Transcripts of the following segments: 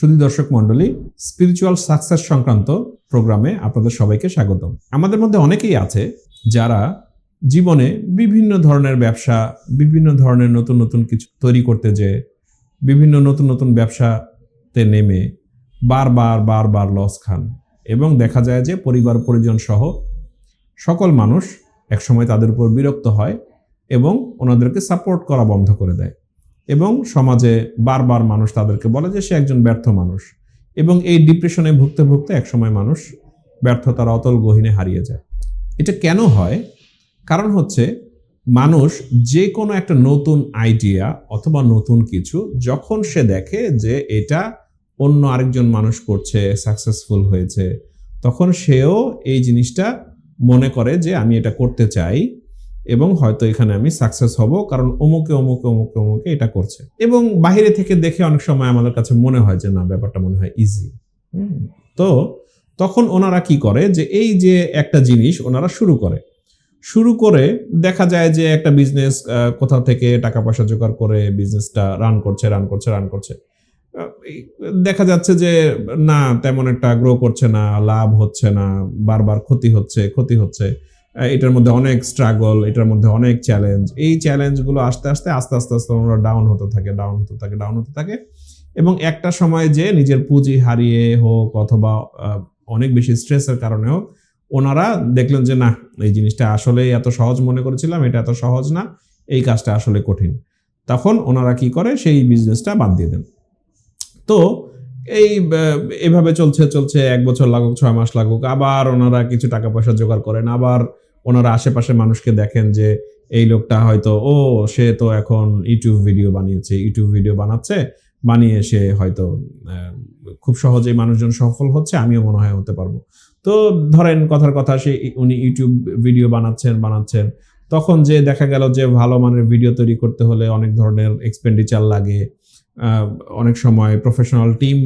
সুধী দর্শক মণ্ডলী spiritual success সংক্রান্ত প্রোগ্রামে আপনাদের সবাইকে স্বাগতম। আমাদের মধ্যে অনেকেই আছে যারা জীবনে বিভিন্ন ধরনের ব্যবসা, বিভিন্ন ধরনের নতুন নতুন কিছু তৈরি করতে যে বিভিন্ন নতুন নতুন ব্যবসাতে নেমে বারবার বারবার লস খান এবং দেখা যায় যে পরিবার, পরিজন সহ সকল মানুষ একসময় তাদের উপর বিরক্ত হয় এবং ওনাদেরকে সাপোর্ট করা বন্ধ করে দেয়। এবং সমাজে বারবার মানুষ তাদেরকে বলে যে সে একজন ব্যর্থ মানুষ। এবং এই ডিপ্রেশনে ভুগতে ভুগতে একসময় মানুষ ব্যর্থতার অতল গহীনে হারিয়ে যায়। এটা কেন হয়? কারণ হচ্ছে মানুষ যে কোনো একটা নতুন আইডিয়া অথবা নতুন কিছু যখন সে দেখে যে এটা অন্য আরেকজন মানুষ করছে সাকসেসফুল হয়েছে, তখন সেও এই জিনিসটা মনে করে যে আমি এটা করতে চাই। এবং হয়তো এখানে আমি সাকসেস হব, কারণ অমুকে অমুকে অমুকে অমুকে এটা করছে। এবং বাইরে থেকে দেখে অনেক সময় আমাদের কাছে মনে হয় যে, না, ব্যাপারটা মনে হয় ইজি তো তখন ওনারা কি করে যে, এই যে একটা জিনিস ওনারা শুরু করে। শুরু করে দেখা যায় যে, একটা বিজনেস কোথাও থেকে টাকা পয়সা জোগাড় করে বিজনেসটা রান করছে রান করছে রান করছে। দেখা যাচ্ছে যে, না, তেমন একটা গ্রো করছে না, লাভ হচ্ছে না, বারবার ক্ষতি হচ্ছে ক্ষতি হচ্ছে। এটার মধ্যে অনেক স্ট্রাগল এটার মধ্যে অনেক চ্যালেঞ্জ এই চ্যালেঞ্জগুলো আস্তে আস্তে আস্তে আস্তে আস্তে ওনারা ডাউন হতে থাকে ডাউন হতে থাকে ডাউন হতে থাকে। এবং একটা সময় যে নিজের পুঁজি হারিয়ে হোক অথবা অনেক বেশি স্ট্রেসের কারণে হোক, ওনারা দেখলেন যে না, এই জিনিসটা আসলে এত সহজ মনে করেছিলাম, এটা এত সহজ না, এই কাজটা আসলে কঠিন। তখন ওনারা কি করে, সেই বিজনেসটা বাদ দিয়ে দেন। তো এই এভাবে চলছে চলছে, এক বছর লাগুক, ছয় মাস লাগুক, আবার ওনারা কিছু টাকা পয়সা জোগাড় করেন, আবার ওনারা আশেপাশে মানুষকে দেখেন যে এই লোকটা হয়তো, ও, সে তো এখন ইউটিউব ভিডিও বানিয়েছে, ইউটিউব ভিডিও বানাচ্ছে, বানিয়ে সে হয়তো খুব সহজেই মানুষজন সফল হচ্ছে, আমিও মনে হয় হতে পারব। তো ধরেন কথার কথা, সে উনি ইউটিউব ভিডিও বানাচ্ছেন বানাচ্ছেন, তখন যে দেখা গেল যে ভালো মানের ভিডিও তৈরি করতে হলে অনেক ধরনের এক্সপেন্ডিচার লাগে অনেক সময় প্রফেশনাল টিম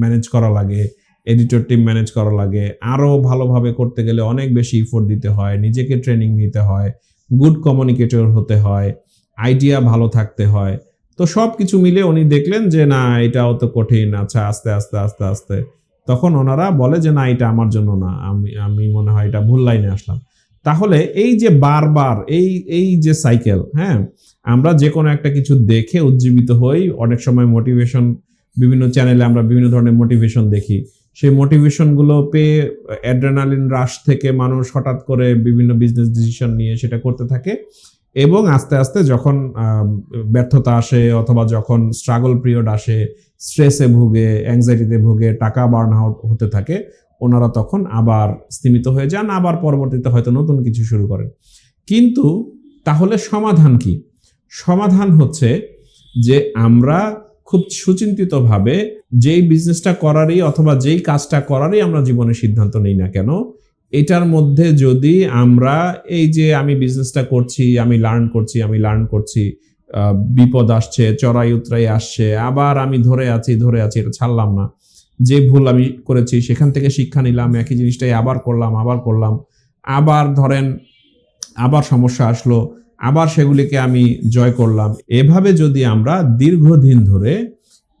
ম্যানেজ করা লাগে এডিটর টিম ম্যানেজ করা লাগে। আরও ভালোভাবে করতে গেলে অনেক বেশি ইফোর্ট দিতে হয়, নিজেকে ট্রেনিং নিতে হয় গুড কমিউনিকেটর হতে হয় আইডিয়া ভালো থাকতে হয়। তো সব কিছু মিলে উনি দেখলেন যে, না, এটাও তো কঠিন আচ্ছা আস্তে আস্তে আস্তে আস্তে। তখন ওনারা বলে যে, না, এটা আমার জন্য না, আমি আমি মনে হয় এটা ভুল লাইনে আসলাম। তাহলে এই যে বারবার, এই এই যে সাইকেল হ্যাঁ আমরা যে কোনো একটা কিছু দেখে উজ্জীবিত হই। অনেক সময় মোটিভেশন বিভিন্ন চ্যানেলে আমরা বিভিন্ন ধরনের মোটিভেশন দেখি। সেই মোটিভেশনগুলো পেয়ে অ্যাড্রেনালিন রাশ থেকে মানুষ হঠাৎ করে বিভিন্ন বিজনেস ডিসিশন নিয়ে সেটা করতে থাকে এবং আস্তে আস্তে যখন ব্যর্থতা আসে অথবা যখন স্ট্রাগল পিরিয়ড আসে স্ট্রেসে ভুগে অ্যাংজাইটিতে ভুগে, টাকা বার্ন আউট হতে থাকে ওনারা তখন আবার স্তীমিত হয়ে যান, আবার পরবর্তীতে হয়তো নতুন কিছু শুরু করেন। কিন্তু তাহলে সমাধান কি? সমাধান হচ্ছে যে আমরা খুব সুচিন্তিতভাবে যেই বিজনেসটা করারই অথবা যেই কাজটা করারই আমরা জীবনে সিদ্ধান্ত নেই না কেন, এটার মধ্যে যদি আমরা এই যে আমি বিজনেসটা করছি, আমি লার্ন করছি, আমি লার্ন করছি বিপদ আসছে চড়াই উতরাই আসছে, আবার আমি ধরে আছি ধরে আছি, এটা ছাড়লাম না। যে ভুল আমি করেছি, সেখান থেকে শিক্ষা নিলাম, একই জিনিসটাই আবার করলাম আবার করলাম। আবার ধরেন, আবার সমস্যা আসলো, আবার সেগুলিকে আমি জয় করলাম। এভাবে যদি আমরা দীর্ঘদিন ধরে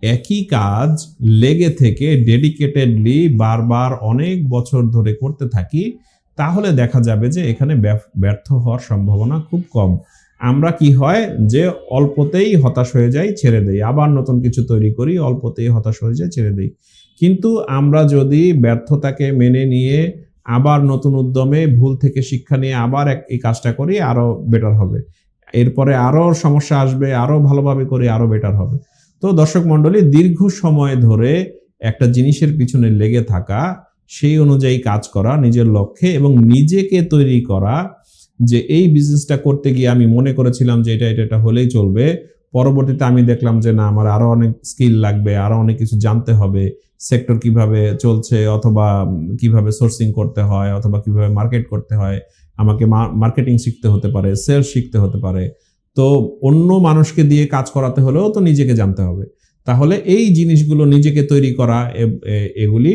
একই কাজ লেগে থেকে ডেডিকেটেডলি বারবার অনেক বছর ধরে করতে থাকি, তাহলে দেখা যাবে যে এখানে ব্যর্থ- হওয়ার সম্ভাবনা খুব কম। আমরা কি হয় যে অল্পতেই হতাশ হয়ে যাই, ছেড়ে দেই। আবার নতুন কিছু তৈরি করি, অল্পতেই হতাশ হয়ে যায় ছেড়ে দেই। কিন্তু আমরা যদি ব্যর্থতাকে মেনে নিয়ে আবার নতুন উদ্যমে ভুল থেকে শিক্ষা নিয়ে আবার এই কাজটা করি আরও বেটার হবে। এরপরে আরও সমস্যা আসবে আরও ভালোভাবে করি আরও বেটার হবে। তো দর্শক মণ্ডলী, দীর্ঘ সময় ধরে একটা জিনিসের পিছনে লেগে থাকা, সেই অনুযায়ী কাজ করা, নিজের লক্ষ্যে এবং নিজেকে তৈরি করা যে এই বিজনেসটা করতে গিয়ে আমি মনে করেছিলাম যে এটা এটা এটা হলেই চলবে। পরবর্তীতে আমি দেখলাম যে না, আমার আরও অনেক স্কিল লাগবে, আরও অনেক কিছু জানতে হবে। সেক্টর কীভাবে চলছে অথবা কীভাবে সোর্সিং করতে হয় অথবা কীভাবে মার্কেট করতে হয়, আমাকে মার্কেটিং শিখতে হতে পারে সেলস শিখতে হতে পারে। তো অন্য মানুষকে দিয়ে কাজ করাতে হলেও তো নিজেকে জানতে হবে। তাহলে এই জিনিসগুলো নিজেকে তৈরি করা এগুলি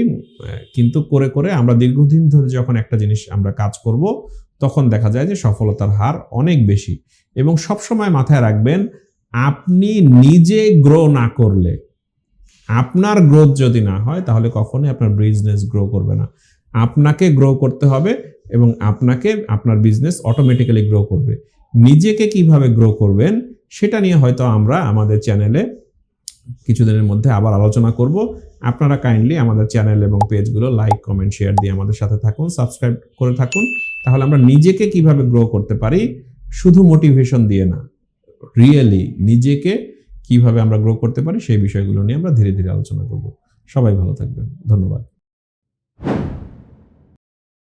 কিন্তু করে করে আমরা দীর্ঘদিন ধরে যখন একটা জিনিস আমরা কাজ করব তখন দেখা যায় যে সফলতার হার অনেক বেশি। এবং সবসময় মাথায় রাখবেন, আপনি নিজে গ্রো না করলে, আপনার গ্রোথ যদি না হয়, তাহলে কখনোই আপনার বিজনেস গ্রো করবে না। আপনাকে গ্রো করতে হবে এবং আপনাকে, আপনার বিজনেস অটোমেটিক্যালি গ্রো করবে। নিজেকে কীভাবে গ্রো করবেন, সেটা নিয়ে হয়তো আমরা আমাদের চ্যানেলে কিছুদিনের মধ্যে আবার আলোচনা করব। আপনারা কাইন্ডলি আমাদের চ্যানেল এবং পেজগুলো লাইক কমেন্ট শেয়ার দিয়ে আমাদের সাথে থাকুন সাবস্ক্রাইব করে থাকুন। তাহলে আমরা নিজেকে কীভাবে গ্রো করতে পারি শুধু মোটিভেশন দিয়ে না রিয়েলি নিজেকে কীভাবে আমরা গ্রো করতে পারি সেই বিষয়গুলো নিয়ে আমরা ধীরে ধীরে আলোচনা করব। সবাই ভালো থাকবেন। ধন্যবাদ।